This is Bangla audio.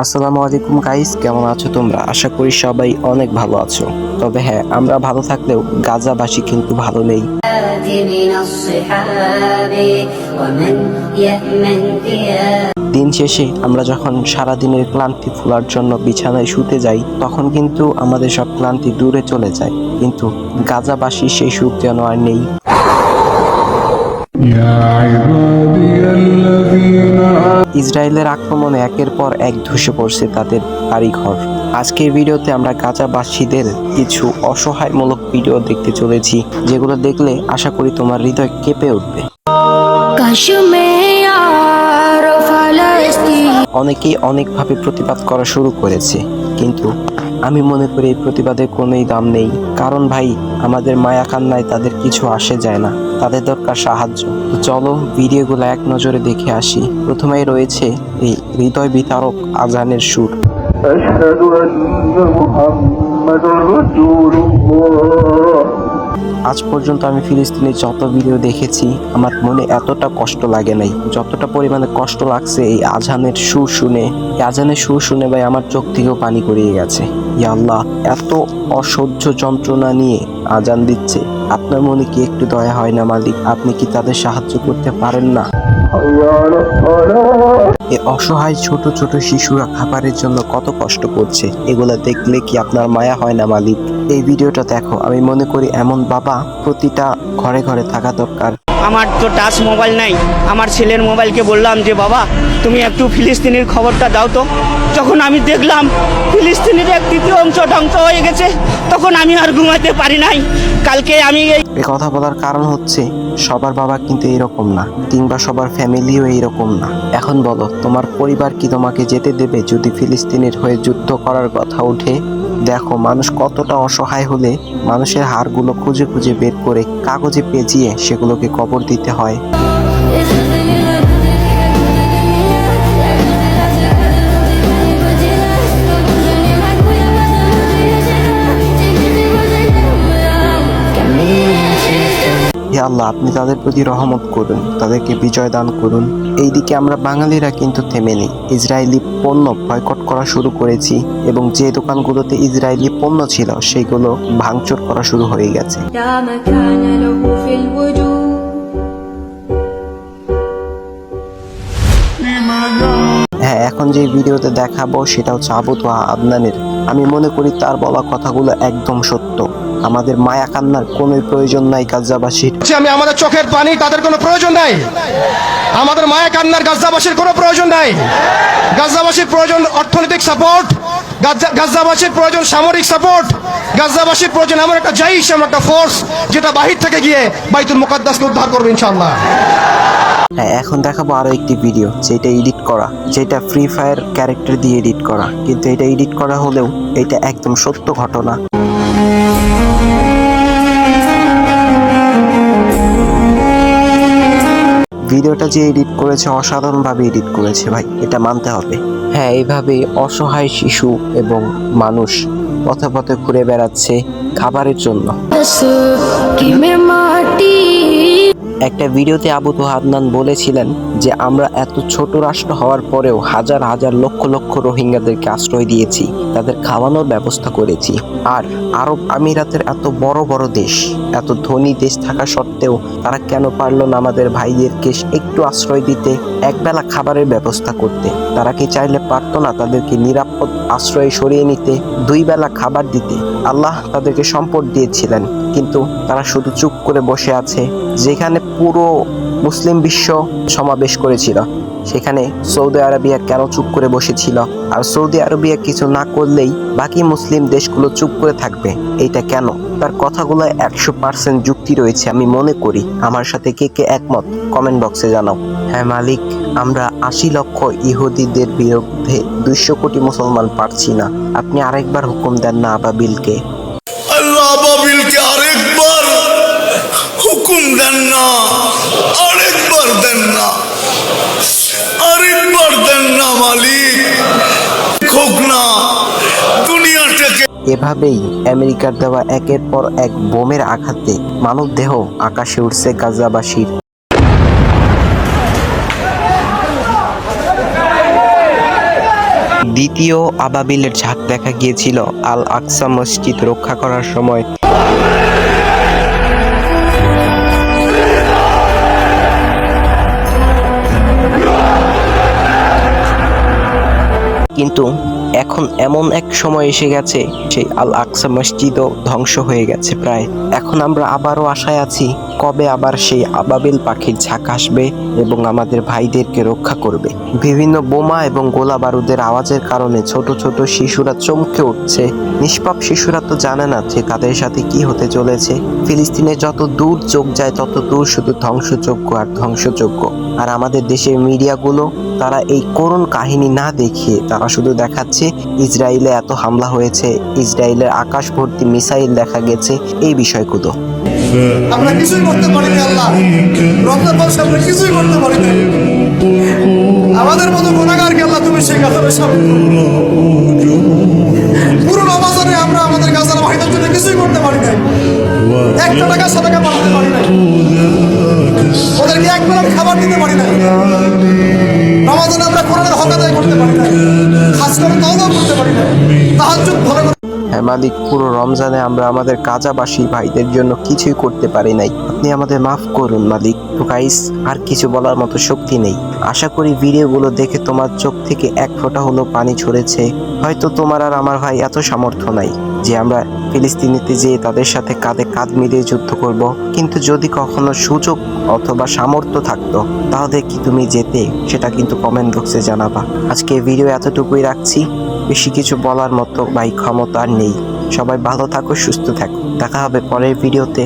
আসসালামু আলাইকুম গাইস, কেমন আছো তোমরা? আশা করি সবাই অনেক ভালো আছো। তবে হ্যাঁ আমরা ভালো থাকলেও গাজাবাসী কিন্তু ভালো নেই। দিন শেষে আমরা যখন সারা দিনের ক্লান্তি ফোলার জন্য বিছানায় শুতে যাই, তখন কিন্তু আমাদের সব ক্লান্তি দূরে চলে যায়। কিন্তু গাজাবাসী সেই সুখ যেন আর নেই। ইসরায়েলের আক্রমণে একের পর এক ধসে পড়ছে তাদের বাড়িঘর। আজকের ভিডিওতে আমরা গাজাবাসীদের কিছু অসহায়মূলক ভিডিও দেখতে চলেছি, যেগুলো দেখলে আশা করি তোমার হৃদয় কেঁপে উঠবে। অনেকেই অনেকভাবে প্রতিবাদ করা শুরু করেছে, কিন্তু আমি মনে করি এই প্রতিবাদের কোনোই দাম নেই কারণ ভাই আমাদের মায়া কান্নায় তাদের কিছু আসে যায় না তাদের দরকার সাহায্য তো চলো ভিডিওগুলো এক নজরে দেখে আসি প্রথমেই রয়েছে এই হৃদয় বিতারক আজানের সুর أشهد أن محمد رسول الله আজ পর্যন্ত আমি ফিলিস্তিনের যত ভিডিও দেখেছি, আমার মনে এতটা কষ্ট লাগে নাই। যতটা পরিমাণে কষ্ট লাগছে এই আজানের সুর শুনে আজানের সুর শুনে ভাই আমার চোখ থেকেও পানি করিয়ে গেছে। ইয়া আল্লাহ, এত অসহ্য যন্ত্রণা নিয়ে আজান দিচ্ছে। আপনার মনে কি একটু দয়া হয় না মালিক? আপনি কি তাদের সাহায্য করতে পারেন না? অসহায় ছোট ছোট শিশুরা খাবারের জন্য কত কষ্ট করছে। এগুলো দেখলে কি আপনার মায়া হয় না, মালিক? এই ভিডিওটা দেখো। আমি মনে করি এমন বাবা প্রতিটা ঘরে ঘরে থাকা দরকার। আমার তো টাচ মোবাইল নাই। আমার ছেলের মোবাইলকে বললাম যে, বাবা, তুমি একটু ফিলিস্তিনির খবরটা দাও তো। যখন আমি দেখলাম ফিলিস্তিনির এক তৃতীয় অংশ ধ্বংস হয়ে গেছে, তখন আমি আর ঘুমাতে পারি নাই। কালকে আমি এই এ কথা বলার কারণ হচ্ছে, সবার বাবা কিন্তু এরকম না, কিংবা সবার ফ্যামিলিও এইরকম না। এখন বলো, তোমার পরিবার কি তোমাকে যেতে দেবে যদি ফিলিস্তিনের হয়ে যুদ্ধ করার কথা ওঠে? দেখো, মানুষ কতটা অসহায় হলে মানুষের হাড়গুলো খুঁজে খুঁজে বের করে কাগজে পেঁচিয়ে সেগুলোকে কবর দিতে হয়। আল্লাহ, আপনি তাদের প্রতি রহমত করুন, তাদেরকে বিজয় দান করুন। এইদিকে আমরা বাঙালিরা কিন্তু থেমে নেই। ইসরায়েলি পণ্য বয়কট করা শুরু করেছি এবং যে দোকানগুলোতে ইসরায়েলি পণ্য ছিল, সেগুলো ভাঙচুর করা শুরু হয়ে গেছে। হ্যাঁ এখন যে ভিডিওতে দেখাবো, সেটা হচ্ছে আবু আদনানের। আমি মনে করি তার বলা কথাগুলো একদম সত্য। আমাদের মায়া কান্নার কোনো প্রয়োজন নাই গাজাবাসীর আমি আমাদের চোখের পানি তাদের কোনো প্রয়োজন নাই। আমাদের মায়া কান্নার গাজাবাসীর কোনো প্রয়োজন নাই। গাজাবাসীর প্রয়োজন অর্থনৈতিক সাপোর্ট গাজাবাসীর প্রয়োজন সামরিক সাপোর্ট গাজাবাসীর প্রয়োজন এমন একটা জাইশ এমন একটা ফোর্স যেটা বাহির থেকে গিয়ে বাইতুল মুকাদ্দাসকে উদ্ধার করবে ইনশাআল্লাহ। হ্যাঁ এখন দেখাবো আরও একটি ভিডিও যেটা এডিট করা যেটা ফ্রি ফায়ার ক্যারেক্টার দিয়ে এডিট করা। কিন্তু এটা এডিট করা হলেও এটা একদম সত্য ঘটনা। ভিডিওটা যে এডিট করেছে অসাধারণভাবে এডিট করেছে ভাই এটা মানতে হবে। হ্যাঁ এইভাবে অসহায় শিশু এবং মানুষ পথে পথে ঘুরে বেড়াচ্ছে খাবারের জন্য। মাটি একটা ভিডিওতে আবু হাদনান বলেছিলেন যে, আমরা এত ছোট রাষ্ট্র হওয়ার পরেও হাজার হাজার লক্ষ লক্ষ রোহিঙ্গাদেরকে আশ্রয় দিয়েছি, তাদের খাওয়ানোর ব্যবস্থা করেছি। আর আরব আমিরাতের এত বড় বড় দেশ, এত ধনী দেশ থাকা সত্ত্বেও তারা কেন পারল না আমাদের ভাইদেরকে একটু আশ্রয় দিতে, একবেলা খাবারের ব্যবস্থা করতে? তারা কি চাইলে পারতো না তাদেরকে নিরাপদ আশ্রয়ে সরিয়ে নিতে দুই বেলা খাবার দিতে? আল্লাহ তাদেরকে সম্পদ দিয়েছিলেন কিন্তু তারা শুধু চুপ করে বসে আছে যেখানে পুরো মুসলিম বিশ্ব সমাবেশ করেছিল। সেখানে সৌদি আরবিয়া কেন চুপ করে বসেছিল? আর সৌদি আরবিয়া কিছু না করলেই বাকি মুসলিম দেশগুলো চুপ করে থাকবে। এইটা কেন? তার কথাগুলো একশো পার্সেন্ট যুক্তি রয়েছে আমি মনে করি। আমার সাথে কে কে একমত? কমেন্ট বক্সে জানাও। হ্যাঁ মালিক, আমরা আশি লক্ষ ইহুদিদের বিরুদ্ধে দুইশো কোটি মুসলমান পারছি না। আপনি আরেকবার হুকুম দেন না আবাবিলকে এভাবেই আমেরিকার দেওয়া একের পর এক বোমের আঘাতে মানব দেহ আকাশে উঠছে গাজাবাসীর। দ্বিতীয় আবাবিলের ঝাঁক দেখা গিয়েছিল আল আকসা মসজিদ রক্ষা করার সময়। কিন্তু এখন এমন এক সময় এসে গেছে সেই আল আকসা মসজিদও ধ্বংস হয়ে গেছে প্রায়। এখন আমরা আবারও আশায় আছি কবে আবার সেই আবাবিল পাখির ঝাঁক আসবে এবং আমাদের ভাইদেরকে রক্ষা করবে? বিভিন্ন বোমা এবং গোলা বারুদের আওয়াজের কারণে ছোট ছোট শিশুরা চমকে উঠছে। নিষ্পাপ শিশুরা তো জানে না যে তাদের সাথে কি হতে চলেছে। ফিলিস্তিনে যত দূর চোখ যায়, তত দূর শুধু ধ্বংসযোগ্য আর ধ্বংসযোগ্য আর আমাদের দেশের মিডিয়াগুলো, তারা এই করুণ কাহিনী না দেখিয়ে, তারা শুধু দেখাচ্ছে, ইসরায়েলে এত হামলা হয়েছে, ইসরায়েলের আকাশ ভর্তি মিসাইল দেখা গেছে, এই বিষয়গুলো। আমরা কিছুই করতে পারিনি, আল্লাহ। রমজান মাসে আমরা কিছুই করতে পারিনি। আমাদের মতো গুণাগারকে আল্লাহ তুমি সেই গাজার সামনে পুরো রমাজানে আমরা আমাদের গাজার ভাইদের জন্য কিছুই করতে পারি নাই, একটা টাকা সাদাকা পাঠাতে পারি নাই, ওদেরকে এক বেলা খাবার দিতে পারি নাই, রমাজানে আমরা কোরআনের হক আদায় করতে পারি নাই খাস করে তওবা করতে পারি নাই, তাহাজ্জুদ ভালো মালিক, পুরো রমজানে আমরা আমাদের কাজাবাসী ভাইদের জন্য কিছুই করতে পারি নাই। আপনি আমাদের মাফ করুন মালিক। তো গাইস আর কিছু বলার মতো শক্তি নেই। আশা করি ভিডিওগুলো দেখে তোমার চোখ থেকে এক ফোঁটা হলো পানি ঝরেছে। হয়তো তোমার আর আমার ভাই এত সামর্থ্য নাই যে আমরা ফিলিস্তিনিতে যেয়ে তাদের সাথে কাঁধে কাঁধ মিলিয়ে যুদ্ধ করব। কিন্তু যদি কখনো সুযোগ অথবা সামর্থ্য থাকতো, তাহলে কি তুমি যেতে? সেটা কিন্তু কমেন্ট বক্সে জানাবা। আজকে ভিডিও এতটুকুই রাখছি। বেশি কিছু বলার মতো ভাই ক্ষমতা আর নেই। সবাই ভালো থাকো, সুস্থ থাকো। দেখা হবে পরের ভিডিওতে।